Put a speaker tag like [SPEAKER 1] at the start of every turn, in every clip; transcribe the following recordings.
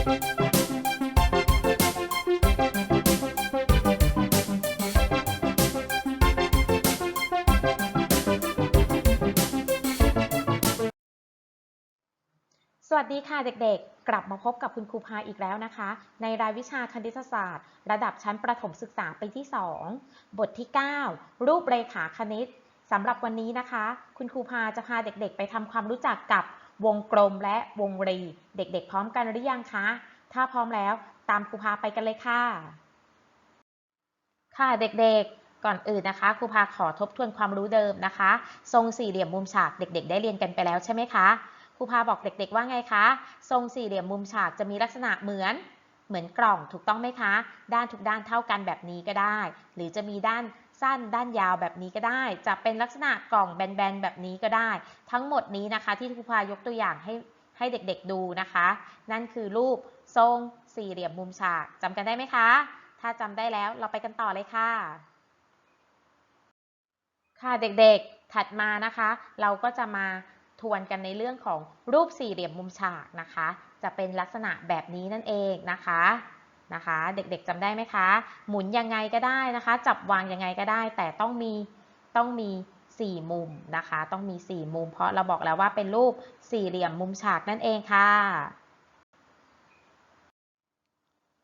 [SPEAKER 1] สวัสดีค่ะเด็กๆ กลับมาพบกับคุณครูพาอีกแล้วนะคะ ในรายวิชาคณิตศาสตร์ ระดับชั้นประถมศึกษาปีที่ 2 บทที่ 9 รูปเรขาคณิตสำหรับวันนี้นะคะ คุณครูพาจะพาเด็กๆ ไปทำความรู้จักกับ วงกลมและวงรี เด็กๆ พร้อมกันหรือยังคะ ถ้าพร้อมแล้วตามครูพาไปกันเลยค่ะ ค่ะเด็กๆ ก่อนอื่นนะคะครูพาขอทบทวนความรู้เดิมนะคะ ทรงสี่เหลี่ยมมุมฉากเด็ก ๆ ได้เรียนกันไปแล้วใช่ไหมคะครูพาบอกเด็ก ๆ ว่าไงคะ ทรงสี่เหลี่ยมมุมฉากจะมีลักษณะเหมือนเหมือนกล่องถูกต้องไหมคะ ด้านทุกด้านเท่ากันแบบนี้ก็ได้ หรือจะมีด้าน สั้นด้านยาวแบบนี้ก็ได้ จะเป็นลักษณะกล่องแบนๆแบบนี้ก็ได้ ทั้งหมดนี้นะคะที่ครูพายกตัวอย่างให้ให้เด็กๆดูนะคะ นั่นคือรูปทรงสี่เหลี่ยมมุมฉากจำกันได้ไหมคะ ถ้าจำได้แล้วเราไปกันต่อเลยค่ะ ค่ะเด็กๆถัดมานะคะ เราก็จะมาทวนกันในเรื่องของรูปสี่เหลี่ยมมุมฉากนะคะ จะเป็นลักษณะแบบนี้นั่นเองนะคะ นะคะ เด็กๆจำได้ไหมคะ หมุนยังไงก็ได้นะคะ จับวางยังไงก็ได้ แต่ต้องมีต้องมี 4 มุมนะคะ ต้องมี 4 มุม เพราะเราบอกแล้วว่าเป็นรูปสี่เหลี่ยมมุมฉากนั่นเองค่ะ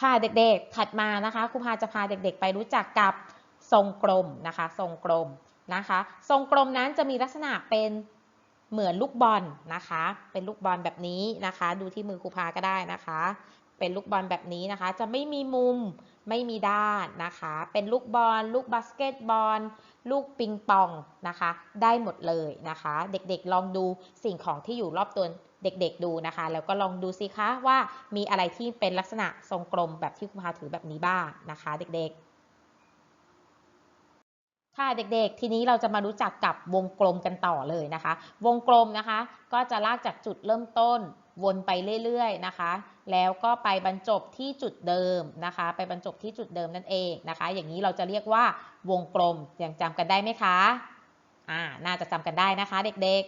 [SPEAKER 1] ค่ะเด็กๆ ถัดมานะคะครูพาจะพาเด็กๆ ไปรู้จักกับทรงกลมนะคะ ทรงกลมนะคะ ทรงกลมนั้นจะมีลักษณะเป็นเหมือนลูกบอลนะคะ เป็นลูกบอลแบบนี้นะคะ ดูที่มือครูพาก็ได้นะคะ เป็นลูกบอลแบบนี้นะคะ จะไม่มีมุมไม่มีด้านนะคะ เป็นลูกบอล ลูกบาสเกตบอล ลูกปิงปองนะคะ ได้หมดเลยนะคะ เด็กๆลองดูสิ่งของที่อยู่รอบตัวเด็กๆดูนะคะ แล้วก็ลองดูสิคะว่ามีอะไรที่เป็นลักษณะทรงกลมแบบที่ครูพาถือแบบนี้บ้างนะคะ เด็กๆ ค่ะเด็กๆ ทีนี้เราจะมารู้จักกับวงกลมกันต่อเลยนะคะ วงกลมนะคะ ก็จะลากจากจุดเริ่มต้น วนไปเรื่อยๆนะคะ แล้วก็ไปบรรจบที่จุดเดิมนะคะ ไปบรรจบที่จุดเดิมนั่นเองนะคะ อย่างนี้เราจะเรียกว่าวงกลมยังจำกันได้ไหมคะอ่าน่าจะจำกันได้นะคะเด็ก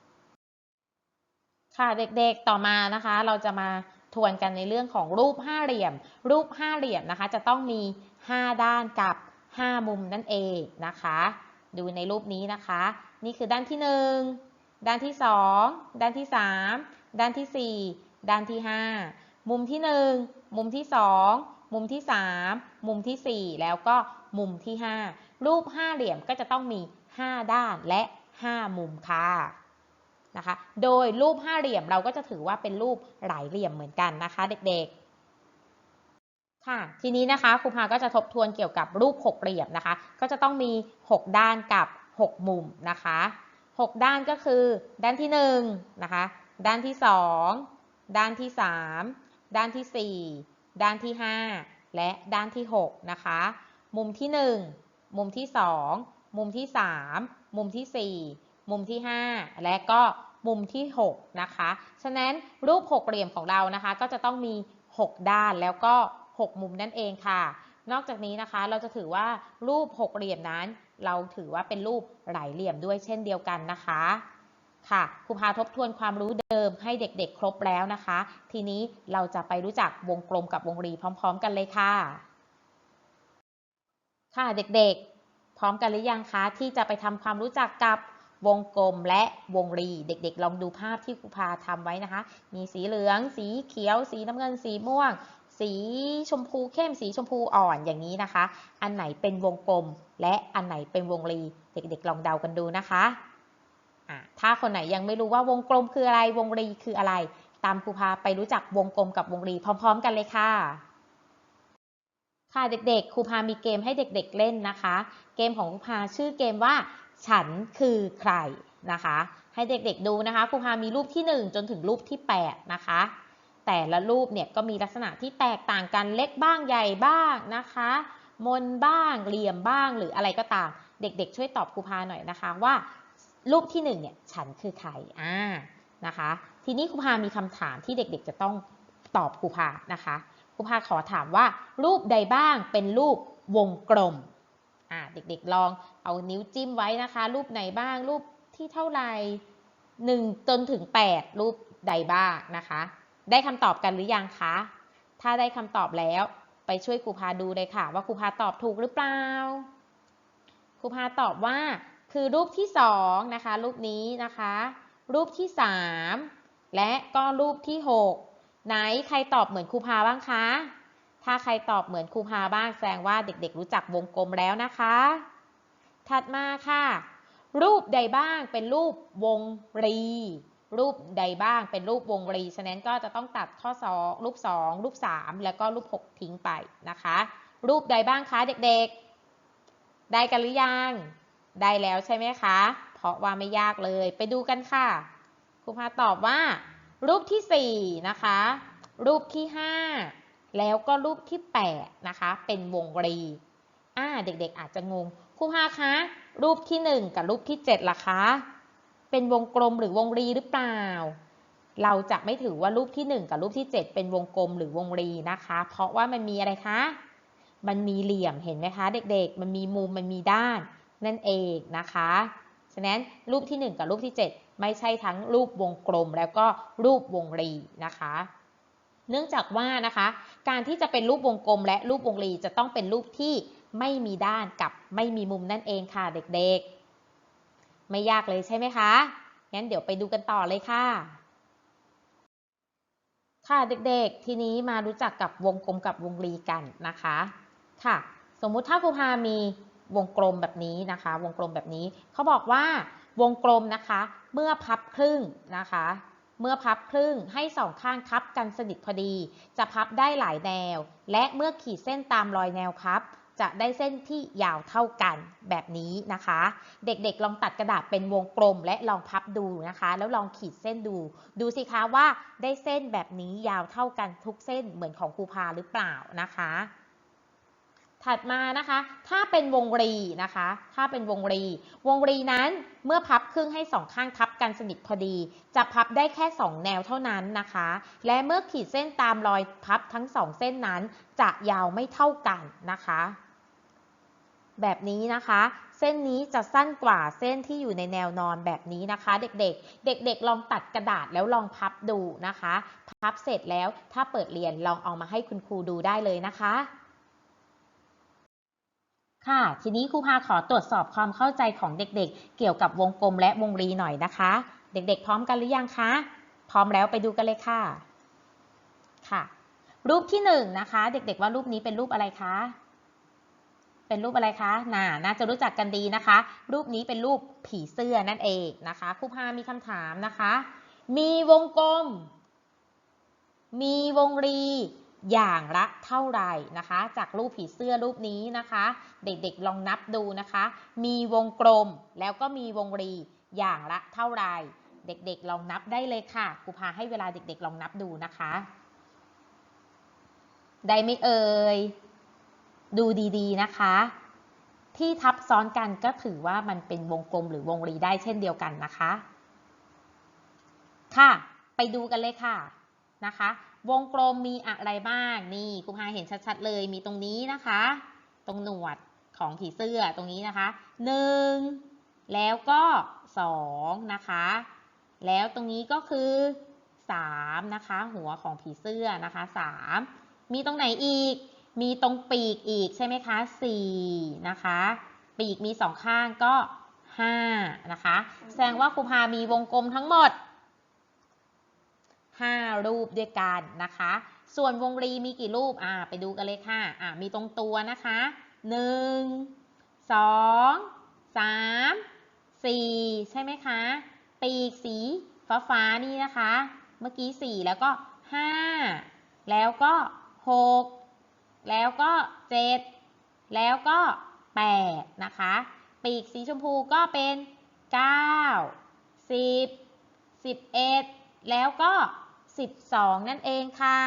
[SPEAKER 1] ๆ ค่ะเด็กๆต่อมานะคะ เราจะมาทวนกันในเรื่องของรูปห้าเหลี่ยม รูปห้าเหลี่ยมนะคะ จะต้องมี 5 ด้านกับ 5 มุมนั่นเองนะคะ ดูในรูปนี้นะคะ นี่คือด้านที่ 1 ด้านที่ 2 ด้านที่ 3 ด้านที่ 4 ด้านที่ 5 มุมที่ 1 มุมที่ 2 มุมที่ 3 มุมที่ 4 แล้วก็มุมที่ 5 รูปห้าเหลี่ยมก็จะต้องมี 5 ด้านและ 5 มุมค่ะนะคะ โดยรูปห้าเหลี่ยมเราก็จะถือว่าเป็นรูปหลายเหลี่ยมเหมือนกันนะคะ เด็กๆ ค่ะ ทีนี้นะคะครูพาก็จะทบทวนเกี่ยวกับรูปหกเหลี่ยมนะคะ ก็จะต้องมี 6 ด้านกับ 6 มุมนะคะ 6 ด้านก็คือ ด้านที่1นะคะ ด้านที่ 2 ด้านที่ 3 ด้านที่ 4 ด้านที่ 5 และด้านที่ 6 นะคะ มุมที่ 1 มุมที่ 2 มุมที่ 3 มุมที่ 4 มุมที่ 5 และก็มุมที่ 6 นะคะ ฉะนั้นรูปหกเหลี่ยมของเรานะคะ ก็จะต้องมี 6 ด้านแล้วก็ 6 มุมนั่นเองค่ะ นอกจากนี้นะคะเราจะถือว่ารูปหกเหลี่ยมนั้น เราถือว่าเป็นรูปหลายเหลี่ยมด้วยเช่นเดียวกันนะคะค่ะครูพาทบทวนความรู้เดิมให้เด็กๆ ครบแล้วนะคะ ทีนี้เราจะไปรู้จักวงกลมกับวงรีพร้อม ๆ กันเลยค่ะ ค่ะเด็กๆ พร้อมกันหรือยังคะที่จะไปทำความรู้จักกับวงกลมและวงรีเด็กๆ ลองดูภาพที่ครูพาทำไว้นะคะ มีสีเหลือง สีเขียว สีน้ำเงินสีม่วง สีชมพูเข้มสีชมพูอ่อนอย่างนี้นะคะ อันไหนเป็นวงกลม และอันไหนเป็นวงรี เด็กๆ ลองเดากันดูนะคะะถ้าคนไหนยังไม่รู้ว่าวงกลมคืออะไร วงรีคืออะไร ตามครูพาไปรู้จักวงกลมกับวงรีพร้อม ๆ กันเลยค่ะ ค่ะเด็กๆ ครูพามีเกมให้เด็กๆเล่นนะคะ เกมของครูพาชื่อเกมว่า ฉันคือใครนะคะ ให้เด็กๆดูนะคะ ครูพามีรูปที่ 1 จนถึงรูปที่ 8 นะคะ แต่ละรูปเนี่ยก็มีลักษณะที่แตกต่างกันเล็กบ้างใหญ่บ้างนะคะ มนบ้างเหลี่ยมบ้างหรืออะไรก็ตาม เด็กๆ ช่วยตอบครูพาหน่อยนะคะว่า รูปที่1เนี่ยฉันคือใครอ่านะคะ ทีนี้ครูพามีคำถามที่เด็กๆ จะต้องตอบครูพานะคะครูพาขอถามว่า รูปใดบ้างเป็นรูปวงกลมอ่าเด็กๆลองเอานิ้วจิ้มไว้นะคะ รูปไหนบ้างรูปที่เท่าไหร่1จนถึง 8 รูปใดบ้างนะคะ ได้คำตอบกันหรือยังคะ ถ้าได้คำตอบแล้วไปช่วยครูพาดูเลยค่ะ ว่าครูพาตอบถูกหรือเปล่า ครูพาตอบว่า คือรูปที่สองนะคะ รูปนี้นะคะ รูปที่สามและก็รูปที่หกไหนใครตอบเหมือนครูพาบ้างคะ ถ้าใครตอบเหมือนครูพาบ้างแสดงว่าเด็กๆ รู้จักวงกลมแล้วนะคะ ถัดมาค่ะ รูปใดบ้างเป็นรูปวงรี รูปใดบ้างเป็นรูปวงรี ฉะนั้นก็จะต้องตัดข้อ2รูป 2 รูป 3 แล้วก็รูป 6 ทิ้งไปนะคะ รูปใดบ้างคะเด็กๆ ได้กันหรือยัง ได้แล้วใช่ไหมคะ เพราะว่าไม่ยากเลย ไปดูกันค่ะ ครูพาตอบว่า รูปที่ 4 นะคะ รูปที่ 5 แล้วก็รูปที่ 8 นะคะ เป็นวงรีอ่าเด็กๆ อาจจะงง ครูพาคะ รูปที่ 1 กับรูปที่7ล่ะคะ เป็นวงกลมหรือวงรีหรือเปล่า เราจะไม่ถือว่ารูปที่ 1 กับรูปที่ 7 เป็นวงกลมหรือวงรีนะคะ เพราะว่ามันมีอะไรคะ มันมีเหลี่ยมเห็นไหมคะเด็กๆ มันมีมุมมันมีด้านนั่นเองนะคะ ฉะนั้นรูปที่ 1 กับรูปที่ 7 ไม่ใช่ทั้งรูปวงกลมแล้วก็รูปวงรีนะคะ เนื่องจากว่านะคะ การที่จะเป็นรูปวงกลมและรูปวงรีจะต้องเป็นรูปที่ไม่มีด้านกับไม่มีมุมนั่นเองค่ะเด็กๆ ไม่ยากเลยใช่ไหมคะ งั้นเดี๋ยวไปดูกันต่อเลยค่ะ ค่ะเด็กๆ ทีนี้มารู้จักกับวงกลมกับวงรีกันนะคะ ค่ะ สมมุติถ้าครูพามีวงกลมแบบนี้นะคะ วงกลมแบบนี้ เขาบอกว่าวงกลมนะคะ เมื่อพับครึ่งนะคะ เมื่อพับครึ่งให้สองข้างทับกันสนิทพอดี จะพับได้หลายแนว และเมื่อขีดเส้นตามรอยแนวพับ จะได้เส้นที่ยาวเท่ากันแบบนี้นะคะ เด็กๆ ลองตัดกระดาษเป็นวงกลมและลองพับดูนะคะ แล้วลองขีดเส้นดู ดูสิคะว่าได้เส้นแบบนี้ยาวเท่ากันทุกเส้นเหมือนของครูพาหรือเปล่านะคะ ถัดมานะคะ ถ้าเป็นวงรีนะคะ ถ้าเป็นวงรี วงรีนั้นเมื่อพับครึ่งให้สองข้างทับกันสนิทพอดี จะพับได้แค่ 2 แนวเท่านั้นนะคะ และเมื่อขีดเส้นตามรอยพับทั้ง 2 เส้นนั้น จะยาวไม่เท่ากันนะคะ แบบนี้นะคะ เส้นนี้จะสั้นกว่าเส้นที่อยู่ในแนวนอนแบบนี้นะคะ เด็กๆ เด็กๆ ลองตัดกระดาษแล้วลองพับดูนะคะ พับเสร็จแล้วถ้าเปิดเรียนลองเอามาให้คุณครูดูได้เลยนะคะค่ะ ทีนี้ครูพาขอตรวจสอบความเข้าใจของเด็กๆ เกี่ยวกับวงกลมและวงรีหน่อยนะคะ เด็กๆ พร้อมกันหรือยังคะ พร้อมแล้วไปดูกันเลยค่ะ ค่ะ รูปที่หนึ่งนะคะ เด็กๆ ว่ารูปนี้เป็นรูปอะไรคะ เป็นรูปอะไรคะน่าน่าจะรู้จักกันดีนะคะ รูปนี้เป็นรูปผีเสื้อนั่นเองนะคะครูพามีคำถามนะคะ มีวงกลม มีวงรีอย่างละเท่าไหร่นะคะ จากรูปผีเสื้อรูปนี้นะคะ เด็กๆลองนับดูนะคะ มีวงกลมแล้วก็มีวงรีอย่างละเท่าไหร่ เด็กๆลองนับได้เลยค่ะครูพาให้เวลาเด็กๆลองนับดูนะคะ ได้ไหมเอ่ย ดูดีๆนะคะ ที่ทับซ้อนกันก็ถือว่ามันเป็นวงกลมหรือวงรีได้เช่นเดียวกันนะคะ ค่ะ ไปดูกันเลยค่ะนะคะ วงกลมมีอะไรบ้างนี่ครูพาเห็นชัดๆเลยมีตรงนี้นะคะ ตรงหนวดของผีเสื้อตรงนี้นะคะหนึ่งแล้วก็สองนะคะ แล้วตรงนี้ก็คือสามนะคะ หัวของผีเสื้อนะคะสามมีตรงไหนอีก มีตรงปีกอีกใช่ไหมคะสี่นะคะ ปีกมีสองข้างก็ห้านะคะ แสดงว่าครูพามีวงกลมทั้งหมด 5 รูปด้วยกันนะคะ ส่วนวงรีมีกี่รูป อ่า ไปดูกันเลยค่ะ อ่า มีตรงตัวนะคะ 1 2 3 4 ใช่ไหมคะ ปีกสีฟ้าฟ้าๆนี่นะคะ เมื่อกี้ 4 แล้วก็ 5 แล้วก็ 6 แล้วก็ 7 แล้วก็ 8 นะคะ ปีกสีชมพูก็เป็น 9 10 11 แล้วก็ 12 นั่นเองค่ะ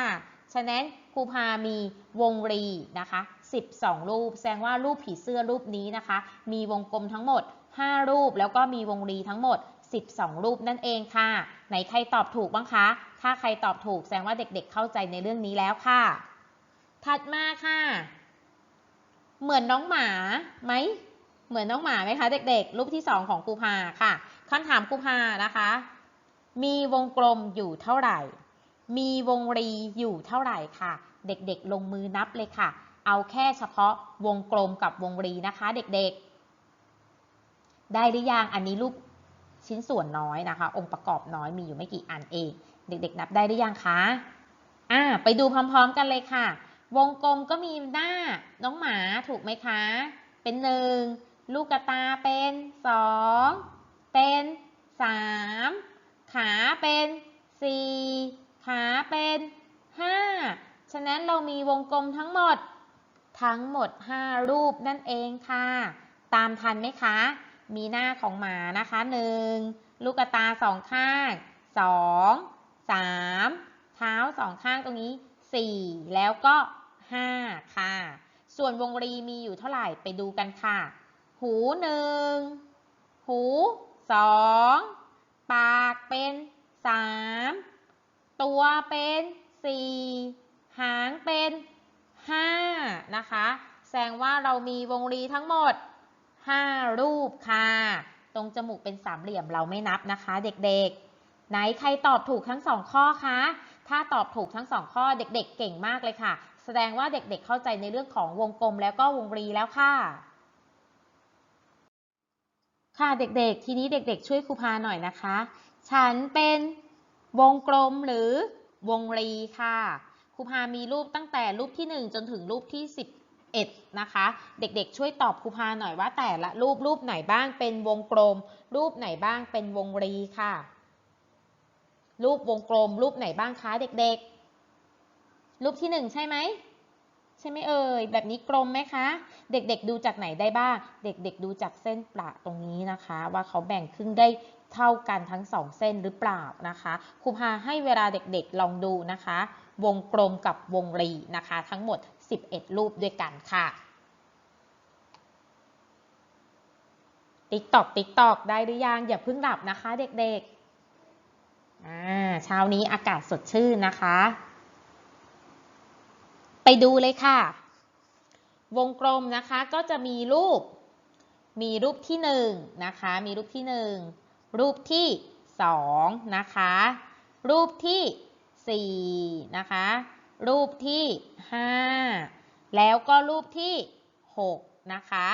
[SPEAKER 1] ฉะนั้นครูพามีวงรีนะคะ 12 รูป แสดงว่ารูปผีเสื้อรูปนี้นะคะ มีวงกลมทั้งหมด 5 รูป แล้วก็มีวงรีทั้งหมด 12 รูปนั่นเองค่ะ ไหนใครตอบถูกบ้างคะ ถ้าใครตอบถูกแสดงว่าเด็กๆเข้าใจในเรื่องนี้แล้วค่ะ ถัดมาค่ะ เหมือนน้องหมาไหม เหมือนน้องหมาไหมคะ เด็กๆ รูปที่ 2 ของครูพาค่ะคำถามครูพานะคะ มีวงกลมอยู่เท่าไหร่ มีวงรีอยู่เท่าไหร่ค่ะ เด็กๆ ลงมือนับเลยค่ะ เอาแค่เฉพาะวงกลมกับวงรีนะคะ เด็กๆ ได้หรือยัง อันนี้รูปชิ้นส่วนน้อยนะคะ องค์ประกอบน้อยมีอยู่ไม่กี่อันเอง เด็กๆ นับได้หรือยังคะ อ่า ไปดูพร้อมๆกันเลยค่ะ วงกลมก็มีหน้าน้องหมาถูกไหมคะ เป็นหนึ่งลูกกระตาเป็นสองเป็นสามขาเป็นสี่ขาเป็นห้าฉะนั้นเรามีวงกลมทั้งหมด ทั้งหมด 5 รูปนั่นเองค่ะ ตามทันไหมคะ มีหน้าของหมานะคะหนึ่งลูกกระตาสองข้างสองสามเท้าสองข้างตรงนี้ สี่แล้วก็ห้าค่ะ ส่วนวงรีมีอยู่เท่าไหร่ไปดูกันค่ะ หูหนึ่งหูสองปากเป็นสามตัวเป็นสี่หางเป็นห้านะคะ แสดงว่าเรามีวงรีทั้งหมด 5 รูปค่ะ ตรงจมูกเป็นสามเหลี่ยมเราไม่นับนะคะ เด็กๆ ไหนใครตอบถูกทั้งสองข้อคะ ถ้าตอบถูกทั้งสองข้อเด็กๆ เก่งมากเลยค่ะ แสดงว่าเด็กๆ เข้าใจในเรื่องของวงกลมแล้วก็วงรีแล้วค่ะ ค่ะเด็กๆ ทีนี้เด็กๆ ช่วยครูพาหน่อยนะคะ ฉันเป็นวงกลมหรือวงรีค่ะครูพามีรูปตั้งแต่รูปที่ 1 จนถึงรูปที่ 11 นะคะ เด็กๆ ช่วยตอบครูพาหน่อยว่าแต่ละรูปรูปไหนบ้างเป็นวงกลม รูปไหนบ้างเป็นวงรีค่ะ รูปวงกลม รูปไหนบ้างคะเด็กๆ รูปที่ 1 ใช่ไหมใช่ไหมเอ่ยแบบนี้กลมไหมคะ เด็กๆดูจากไหนได้บ้าง เด็กๆดูจากเส้นประตรงนี้นะคะ ว่าเขาแบ่งครึ่งได้เท่ากันทั้งสองเส้นหรือเปล่านะคะครูพาให้เวลาเด็กๆลองดูนะคะ วงกลมกับวงรีนะคะ ทั้งหมด 11 รูปด้วยกันค่ะติ๊กตอกติ๊กตอกได้หรือยังอย่าเพิ่งหลับนะคะ เด็กๆ อ่าเช้านี้อากาศสดชื่นนะคะ ไปดูเลยค่ะ วงกลมนะคะก็จะมีรูป มีรูปที่หนึ่งนะคะ มีรูปที่หนึ่งรูปที่สองนะคะ รูปที่สี่นะคะ รูปที่ห้าแล้วก็รูปที่หกนะคะ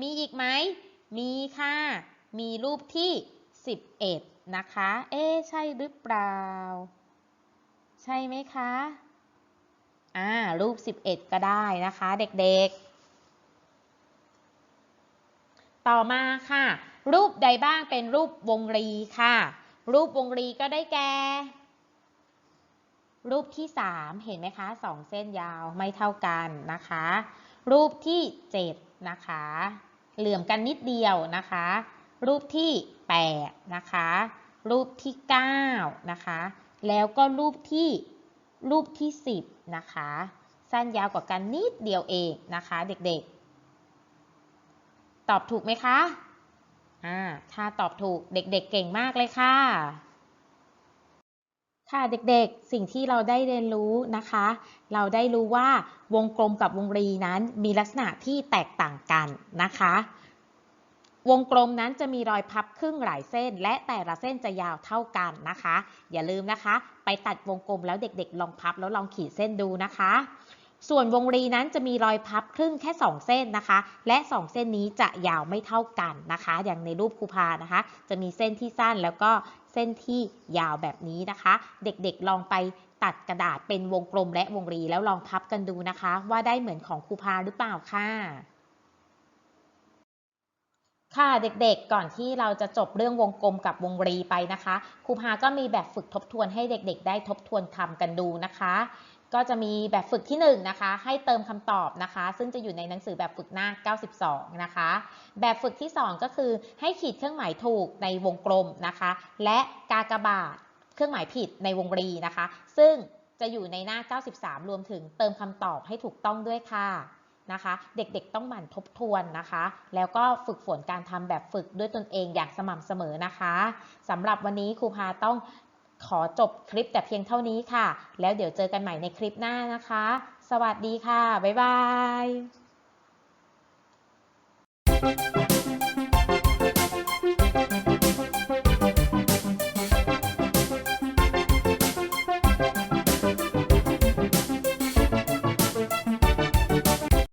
[SPEAKER 1] มีอีกไหม มีค่ะ มีรูปที่สิบเอ็ด นะคะ เอ๊ใช่หรือเปล่า ใช่ไหมคะ อ่า รูป 11 ก็ได้นะคะเด็กๆ ต่อมาค่ะ รูปใดบ้างเป็นรูปวงรีค่ะ รูปวงรีก็ได้แก่ รูปที่ 3 เห็นไหมคะสองเส้นยาวไม่เท่ากันนะคะ รูปที่ 7 นะคะ เหลื่อมกันนิดเดียวนะคะรูปที่ 8 นะคะ รูปที่ 9 นะคะ แล้วก็รูปที่รูปที่ 10 นะคะ สั้นยาวกว่ากันนิดเดียวเองนะคะเด็กๆ ตอบถูกไหมคะอ่าถ้าตอบถูกเด็กๆเเก่งมากเลยค่ะ ค่ะเด็กๆ สิ่งที่เราได้เรียนรู้นะคะ เราได้รู้ว่าวงกลมกับวงรีนั้นมีลักษณะที่แตกต่างกันนะคะ วงกลมนั้นจะมีรอยพับครึ่งหลายเส้น และแต่ละเส้นจะยาวเท่ากันนะคะ อย่าลืมนะคะ ไปตัดวงกลมแล้วเด็กๆ ลองพับแล้วลองขีดเส้นดูนะคะ ส่วนวงรีนั้นจะมีรอยพับครึ่งแค่ 2 เส้นนะคะ และ 2 เส้นนี้จะยาวไม่เท่ากันนะคะ อย่างในรูปคูพานะคะ จะมีเส้นที่สั้นแล้วก็เส้นที่ยาวแบบนี้นะคะ เด็กๆลองไปตัดกระดาษเป็นวงกลมและวงรีแล้วลองพับกันดูนะคะ ว่าได้เหมือนของคูพาหรือเปล่าค่ะ ค่ะเด็กๆ ก่อนที่เราจะจบเรื่องวงกลมกับวงรีไปนะคะครูพาก็มีแบบฝึกทบทวนให้เด็ก ๆ ได้ทบทวนทำกันดูนะคะ ก็จะมีแบบฝึกที่1นนะคะ ให้เติมคำตอบนะคะ ซึ่งจะอยู่ในหนังสือแบบฝึกหน้า 92 นะคะ แบบฝึกที่ 2 ก็คือให้ขีดเครื่องหมายถูกในวงกลมนะคะ และกากบาทเครื่องหมายผิดในวงรีนะคะ ซึ่งจะอยู่ในหน้า 93 รวมถึงเติมคำตอบให้ถูกต้องด้วยค่ะ นะคะ เด็กๆต้องหมั่นทบทวนนะคะ แล้วก็ฝึกฝนการทำแบบฝึกด้วยตนเองอย่างสม่ำเสมอนะคะสำหรับวันนี้ครูพาต้องขอจบคลิปแต่เพียงเท่านี้ค่ะ แล้วเดี๋ยวเจอกันใหม่ในคลิปหน้านะคะ สวัสดีค่ะ บ๊ายบาย